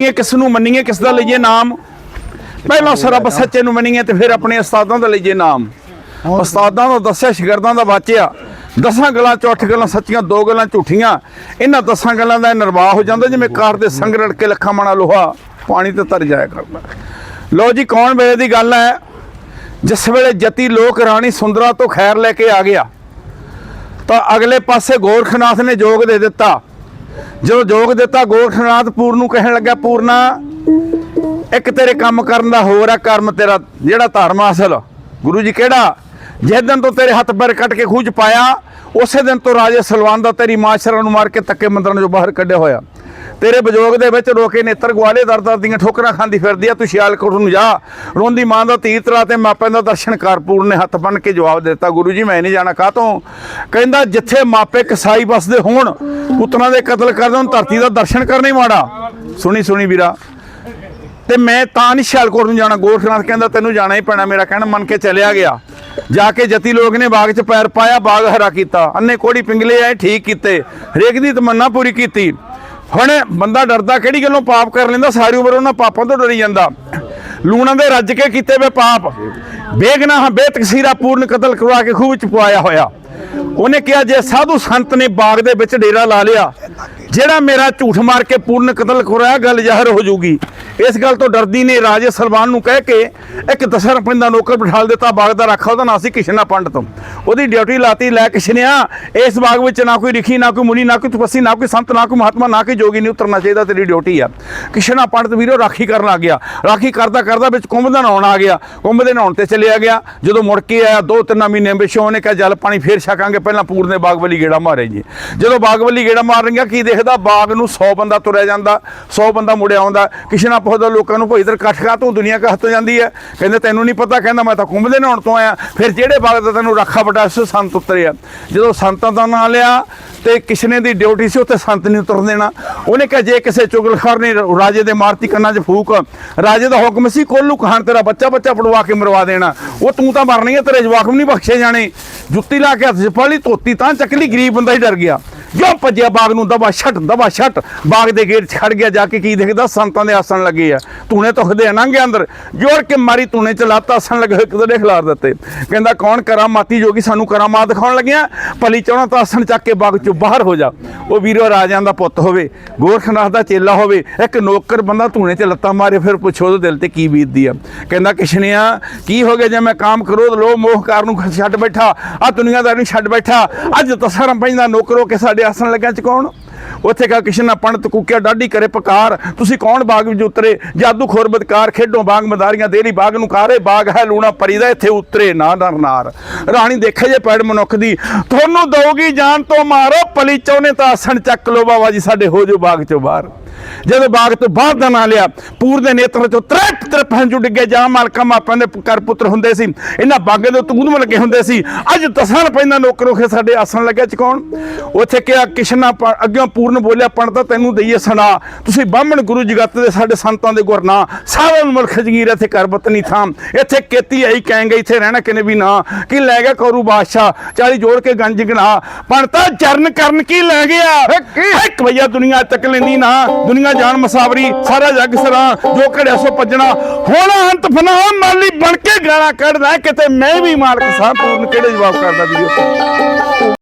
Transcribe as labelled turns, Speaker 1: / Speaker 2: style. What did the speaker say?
Speaker 1: ਇਹ ਕਿਸ ਨੂੰ ਮੰਨੀਏ, ਕਿਸ ਦਾ ਲਈਏ ਨਾਮ? ਪਹਿਲਾਂ ਸਰਬ ਸੱਚੇ ਨੂੰ ਮੰਨੀਏ ਤੇ ਫਿਰ ਆਪਣੇ ਉਸਤਾਦਾਂ ਦਾ ਲਈਏ ਨਾਮ। ਉਸਤਾਦਾਂ ਦਾ ਦੱਸਿਆ, ਸ਼ਾਗਿਰਦਾਂ ਦਾ ਵਾਚਿਆ। ਦਸਾਂ ਗੱਲਾਂ ਚੋਂ ਅੱਠ ਗੱਲਾਂ ਸੱਚੀਆਂ, ਦੋ ਗੱਲਾਂ ਝੂਠੀਆਂ। ਇਹਨਾਂ ਦਸਾਂ ਗੱਲਾਂ ਦਾ ਨਿਰਵਾਹ ਹੋ ਜਾਂਦਾ ਜਿਵੇਂ ਕਾਰ ਦੇ ਸੰਗ ਰੜ ਕੇ ਲੱਖਾਂ ਮਣਾ ਲੋਹਾ ਪਾਣੀ ਤੇ ਤਰ ਜਾਇਆ ਕਰਦਾ। ਲੋ ਜੀ, ਕੌਣ ਵੇਲੇ ਦੀ ਗੱਲ ਹੈ? ਜਿਸ ਵੇਲੇ ਜਤੀ ਲੋਕ ਰਾਣੀ ਸੁੰਦਰਾ ਤੋਂ ਖੈਰ ਲੈ ਕੇ ਆ ਗਿਆ, ਤਾਂ ਅਗਲੇ ਪਾਸੇ ਗੋਰਖਨਾਥ ਨੇ ਜੋਗ ਦੇ ਦਿੱਤਾ। ਜਦੋਂ ਜੋਗ ਦਿੱਤਾ ਗੋਰਖਨਾਥ ਪੂਰਨ ਨੂੰ ਕਹਿਣ ਲੱਗਾ ਪੂਰਨਾ, ਇੱਕ ਤੇਰੇ ਕੰਮ ਕਰਨ ਦਾ ਹੋਰ ਆ, ਕਰਮ ਤੇਰਾ ਜਿਹੜਾ ਧਰਮ ਅਸਲ। ਗੁਰੂ ਜੀ ਕਿਹੜਾ? ਜਿਸ ਦਿਨ ਤੋਂ ਤੇਰੇ ਹੱਥ ਬਰ ਕੱਟ ਕੇ ਖੂਜ ਪਾਇਆ, ਉਸੇ ਦਿਨ ਤੋਂ ਰਾਜੇ ਸਲਵਾਨ ਦਾ ਤੇਰੀ ਮਾਸ਼ਰਾਂ ਨੂੰ ਮਾਰ ਕੇ ਤੱਕੇ ਮੰਦਰਾਂ ਚੋਂ ਬਾਹਰ ਕੱਢਿਆ ਹੋਇਆ। ਤੇਰੇ ਬਜ਼ੁਰਗ ਦੇ ਵਿੱਚ ਰੋਕੇ ਨੇਤਰ ਗਵਾਲੇ ਦਰ ਦਰ ਦੀਆਂ ਠੋਕਰਾਂ ਖਾਂਦੀ ਫਿਰਦੀ ਆ, ਤੂੰ ਸਿਆਲਕੋਟ ਨੂੰ ਜਾ। ਰੋਂਦੀ ਮਾਂ ਦਾ ਤੀਰ ਤਰਾ ਤੇ ਮਾਪਿਆਂ ਦਾ ਦਰਸ਼ਨ ਕਰ, ਪੂਰਨ ਨੇ ਹੱਥ ਬੰਨ ਕੇ ਜਵਾਬ ਦਿੱਤਾ, ਗੁਰੂ ਜੀ, ਮੈਂ ਨਹੀਂ ਜਾਣਾ ਕਾਹਤੋਂ? ਕਹਿੰਦਾ, ਜਿੱਥੇ ਮਾਪੇ ਕਸਾਈ ਬਸਦੇ ਹੋਣ, ਪੁੱਤਰਾਂ ਦੇ ਕਤਲ ਕਰਦੇ ਹੋਣ, ਧਰਤੀ ਦਾ ਦਰਸ਼ਨ ਕਰਨਾ ਹੀ ਮਾੜਾ। ਸੁਣੀ ਸੁਣੀ ਵੀਰਾ। ਤੇ ਮੈਂ ਤਾਂ ਨਹੀਂ ਸਿਆਲਕੋਟ ਨੂੰ ਜਾਣਾ। ਗੋਰਖਨਾਥ ਕਹਿੰਦਾ, ਤੈਨੂੰ ਜਾਣਾ ਹੀ ਪੈਣਾ। ਮੇਰਾ ਕਹਿਣਾ ਮੰਨ ਕੇ ਚਲਿਆ ਗਿਆ। ਜਾ ਕੇ ਜਤੀ ਲੋਕ ਨੇ ਬਾਗ 'ਚ ਪੈਰ ਪਾਇਆ, ਬਾਗ ਹਰਾ ਕੀਤਾ। ਅੰਨੇ ਕੋੜੀ ਪਿੰਗਲੇ ਆਏ, ਠੀਕ ਕੀਤੇ। ਹਰੇਕ ਦੀ ਤਮੰਨਾ ਪੂਰੀ ਕੀਤੀ। ਹੁਣ ਬੰਦਾ ਡਰਦਾ, ਕਿਹੜੀ ਗੱਲੋਂ ਪਾਪ ਕਰ ਲੈਂਦਾ? ਸਾਰੀ ਉਮਰ ਉਹਨਾਂ ਪਾਪਾਂ ਤੋਂ ਡਰੀ ਜਾਂਦਾ। ਲੂਣਾ ਦੇ ਰੱਜ ਕੇ ਕੀਤੇ ਵੇ ਪਾਪ। ਬੇਗਨਾਹ, ਬੇਤਕਸੀਰਾ ਪੂਰਨ ਕਤਲ ਕਰਵਾ ਕੇ ਖੂਹ ਵਿੱਚ ਪਵਾਇਆ ਹੋਇਆ। ਉਹਨੇ ਕਿਹਾ, ਜੇ ਸਾਧੂ ਸੰਤ ਨੇ ਬਾਗ ਦੇ ਵਿੱਚ ਡੇਰਾ ਲਾ ਲਿਆ ਜਿਹੜਾ ਮੇਰਾ ਝੂਠ ਮਾਰ ਕੇ ਪੂਰਨ ਕਤਲ ਕਰਾਇਆ ਗੱਲ ਜ਼ਾਹਰ ਹੋ ਜਾਊਗੀ ਇਸ ਗੱਲ ਤੋਂ ਡਰਦੀ ਨੇ ਰਾਜੇ ਸਲਵਾਨ ਨੂੰ ਕਹਿ ਕੇ ਇੱਕ ਦਸਾਂ ਰੁਪਏ ਦਾ ਨੌਕਰ ਬਿਠਾਲ ਦਿੱਤਾ, ਬਾਗ ਦਾ ਰੱਖਾ ਉਹਦਾ ਨਾਂ ਸੀ ਕਿਸ਼ਨਾ ਪੰਡਤ ਉਹਦੀ ਡਿਊਟੀ ਲਾਤੀ, ਲੈ ਕਿਸ਼ਨਿਆ, ਇਸ ਬਾਗ ਵਿੱਚ ਨਾ ਕੋਈ ਰਿਖੀ, ਨਾ ਕੋਈ ਮੁਨੀ, ਨਾ ਕੋਈ ਤਪਸੀ, ਨਾ ਕੋਈ ਸੰਤ, ਨਾ ਕੋਈ ਮਹਾਤਮਾ, ਨਾ ਕੋਈ ਜੋਗੀ ਨਹੀਂ ਉਤਰਨਾ ਚਾਹੀਦਾ, ਤੇਰੀ ਡਿਊਟੀ ਆ। ਕਿਸ਼ਨਾ ਪੰਡਤ ਵੀਰੋ, ਰਾਖੀ ਕਰਨ ਆ ਗਿਆ। ਰਾਖੀ ਕਰਦਾ ਕਰਦਾ ਵਿੱਚ ਕੁੰਭ ਦਾ ਨਹਾਉਣ ਆ ਗਿਆ। ਕੁੰਭ ਦੇ ਨਹਾਉਣ ਤੇ ਚਲਿਆ ਗਿਆ। ਜਦੋਂ ਮੁੜ ਕੇ ਆਇਆ, ਦੋ ਤਿੰਨ ਮਹੀਨੇ ਵਿੱਚ ਉਹਨੇ ਕਿਹਾ, ਜਲ, ਪਾਣੀ ਫੇਰ ਛਕਾਂਗੇ, ਪਹਿਲਾਂ ਪੂਰਨ ਬਾਗ ਵਾਲੀ ਗੇੜਾ ਮਾਰੇ ਜੀ। ਜਦੋਂ ਬਾਗ ਗੇੜਾ ਮਾਰ ਰਹੀਆਂ, ਕੀ ਦੇਖਦਾ ਬਾਗ ਨੂੰ 100 ਬੰਦਾ ਤੁਰਿਆ ਜਾਂਦਾ 100 ਬੰਦਾ ਮੁੜਿਆ ਆਉਂਦਾ। ਕਿਸ਼ਨਾ ਪੁੱਛਦਾ, ਲੋਕਾਂ ਨੂੰ ਭਾਈ ਇਧਰ ਇਕੱਠ ਕਾ ਦੁਨੀਆ ਕਾ ਹੱਥੋਂ ਜਾਂਦੀ ਹੈ। ਕਹਿੰਦੇ, ਤੈਨੂੰ ਨਹੀਂ ਪਤਾ, ਕਹਿੰਦਾ, ਮੈਂ ਤਾਂ ਕੁੰਭ ਦੇ ਨਹਾਉਣ ਤੋਂ ਆਇਆ। ਫਿਰ ਜਿਹੜੇ ਬਾਗ ਦਾ ਤੈਨੂੰ ਰੱਖਾ ਬਟਾ ਸੰਤ ਉਤਰਿਆ। ਜਦੋਂ ਸੰਤਾਂ ਦਾ ਨਾਂ ਲਿਆ ਤੇ ਕਿਸ਼ਨੇ ਦੀ ਡਿਊਟੀ ਸੀ, ਉੱਥੇ ਸੰਤ ਨਹੀਂ ਉਤਰਨ ਦੇਣਾ। ਉਹਨੇ ਕਿਹਾ, ਜੇ ਕਿਸੇ ਚੁਗਲਖੋਰ ਨੇ ਰਾਜੇ ਦੇ ਮਾਰਤੀ ਕੰਨਾਂ 'ਚ ਫੂਕ, ਰਾਜੇ ਦਾ ਹੁਕਮ ਸੀ, ਕੋਲੂ ਕਹਾਣ ਤੇਰਾ ਬੱਚਾ ਬੱਚਾ ਫੜਵਾ ਕੇ ਮਰਵਾ ਦੇਣਾ। ਉਹ ਤੂੰ ਤਾਂ ਮਰਨੀ ਹੈ, ਤੇਰੇ ਜਵਾਕ ਨੂੰ ਨਹੀਂ ਬਖਸ਼ੇ ਜਾਣੇ। ਜੁੱਤੀ ਲਾ ਕੇ ਹੱਥ 'ਚ ਫੜੀ ਧੋਤੀ ਤਾਂ ਚੱਕਲੀ ਗਰੀਬ ਬੰਦਾ ਹੀ ਡਰ ਗਿਆ। ਜੋ ਭੱਜਿਆ ਬਾਗ ਨੂੰ ਦਬਾ ਛੱਟ ਦਬਾ ਛੱਟ। ਬਾਗ ਦੇ ਗੇਟ 'ਚ ਖੜ ਗਿਆ, ਜਾ ਕੇ ਕੀ ਦੇਖਦਾ? ਸੰਤਾਂ ਦੇ ਆਸਣ ਲੱਗੇ ਆ। ਤੂਨੇ ਤੁਖਦੇ ਨੰਗੇ ਅੰਦਰ। ਜੋੜ ਕੇ ਮਾਰੀ ਤੂਨੇ ਚਲਾਤਾ ਆਸਣ ਲੱਗੇ ਇੱਕ ਦੇ ਖਿਲਾਰ ਦਿੱਤੇ। ਕਹਿੰਦਾ, ਕੌਣ ਕਰਾਮਾਤੀ ਜੋਗੀ ਸਾਨੂੰ ਕਰਾਮਾਤ ਦਿਖਾਉਣ ਲੱਗਿਆ? ਭਲੀ ਚਾਹਣਾ ਤਾਂ ਆਸਣ ਚੱਕ ਕੇ ਬਾਗ 'ਚੋਂ ਬਾਹਰ ਹੋ ਜਾ। ਉਹ ਵੀਰੋ ਰਾਜਿਆਂ ਦਾ ਪੁੱਤ ਹੋਵੇ, ਗੋਰਖਨਾਥ ਦਾ ਚੇਲਾ ਹੋਵੇ, ਇੱਕ ਨੌਕਰ ਬੰਦਾ ਧੂਣੇ 'ਚ ਲੱਤਾਂ ਮਾਰੇ, ਫਿਰ ਪੁੱਛੋ ਉਹਦੇ ਦਿਲ ਤੇ ਕੀ ਬੀਤਦੀ ਆ। ਕਹਿੰਦਾ, ਕਿਸ਼ਨਿਆ, ਕੀ ਹੋ ਗਿਆ? ਜੇ ਮੈਂ ਕਾਮ ਕਰੋਧ, ਲੋਭ ਮੋਹ ਕਾਰ ਨੂੰ ਛੱਡ ਬੈਠਾ ਆ ਦੁਨੀਆਦਾਰ ਨੂੰ ਛੱਡ ਬੈਠਾ, ਅੱਜ ਤਸਰਮ ਪੈਂਦਾ ਨੌਕਰੋ ਕੇ ਸਾਡੇ ਆਸਣ ਲੱਗਿਆ ਚ ਉੱਥੇ ਕਾ ਕਿਸ਼ਨਾ ਪੰਡਤ ਕੁੱਕਿਆ ਡਾਢੀ ਕਰੇ ਪਕਾਰ। ਤੁਸੀਂ ਕੌਣ ਬਾਗ ਵਿੱਚ ਉਤਰੇ? ਜਾਦੂ ਖੋਰ ਬਦਕਾਰ ਖੇਡੋ ਬਾਗ ਮਦਾਰੀਆਂ ਦੇਲੀ ਬਾਗ ਨੂੰ ਕਾਰੇ ਬਾਗ ਹੈ ਲੂਣਾ ਪਰੀ ਦਾ ਇੱਥੇ ਉਤਰੇ ਨਾ ਨਰ ਰਾਣੀ ਦੇਖੇ ਜੇ ਪੈੜ ਮਨੁੱਖ ਦੀ, ਤੁਹਾਨੂੰ ਦਊਗੀ ਜਾਨ ਤੋਂ ਮਾਰੋ, ਪਲੀ ਚਾਉਨੇ ਤਾਂ ਆਸਣ ਚੱਕ ਲੋ ਬਾਬਾ ਜੀ, ਸਾਡੇ ਹੋ ਜੋ ਬਾਗ ਚੋਂ ਬਾਹਰ। ਜਦੋਂ ਬਾਗ ਤੋਂ ਬਾਹਰ ਦਾ ਨਾਂ ਲਿਆ ਪੂਰ ਦੇ ਨੇਤਰ ਚੋਂ ਤਰਪ ਤਰਪ ਹੰਝੂ ਡਿੱਗੇ ਜਾਂ ਮਾਲਕਾਂ ਮਾਪਿਆਂ ਦੇ ਕਰ ਪੁੱਤਰ ਹੁੰਦੇ ਸੀ ਇਹਨਾਂ ਬਾਗੇ ਦੇ ਤੂੰਦਮ ਲੱਗੇ ਹੁੰਦੇ ਸੀ। ਅੱਜ ਦਸਾਂ ਪੈਂਦਾ ਨੌਕਰੋ ਖੇ ਸਾਡੇ ਆਸਣ ਲੱਗਿਆ ਚ ਕੌਣ? ਉੱਥੇ ਕਿਹਾ ਕਿਸ਼ਨਾ ਅੱਗਿਓਂ ਪੂਰਨ ਬੋਲਿਆ ਪੰਡਤਾ ਤੈਨੂੰ ਦਈਏ ਸੁਣਾ ਤੁਸੀਂ ਬਾਹਮਣ ਗੁਰੂ ਜਗਤ ਦੇ ਸਾਡੇ ਸੰਤਾਂ ਦੇ ਗੁਰਨਾ ਸਾਰਾ ਮੁਲਕ ਜਗੀਰ ਇੱਥੇ ਕਰਬਤ ਨਹੀਂ ਥਾਂ। ਇੱਥੇ ਕੀਤੀ ਆਈ ਕਹਾਂਗੇ ਇੱਥੇ ਰਹਿਣਾ ਕਿਨੇ ਵੀ ਨਾ। ਕੀ ਲੈ ਗਿਆ ਕਰੂ ਬਾਦਸ਼ਾਹ? ਚਾਲੀ ਜੋੜ ਕੇ ਗੰਜ ਗਣਾ। ਪੰਡਤਾ ਚਰਨ ਕਰਨ ਕੀ ਲੈ ਗਿਆ? ਇੱਕ ਭਈਆ ਦੁਨੀਆ ਤੱਕ ਲੈਂਦੀ ਨਾ। ਦੁਨੀਆ ਜਾਣ ਮਸਾਵਰੀ, ਸਾਰਾ ਜੱਗ ਸਰਾ, ਜੋ ਘੜਿਆ ਸੋ ਭੱਜਣਾ। ਹੋਣਾ ਅੰਤ ਫਨਾ, ਮਾਲੀ ਬਣ ਕੇ ਗਾਲਾਂ ਕੱਢਦਾ, ਕਿਤੇ ਮੈਂ ਵੀ ਮਾਲਕ ਸਾਹ ਪੂਰਨ ਕਿਹੜੇ ਜਵਾਬ ਕਰਦਾ ਵੀਡੀਓ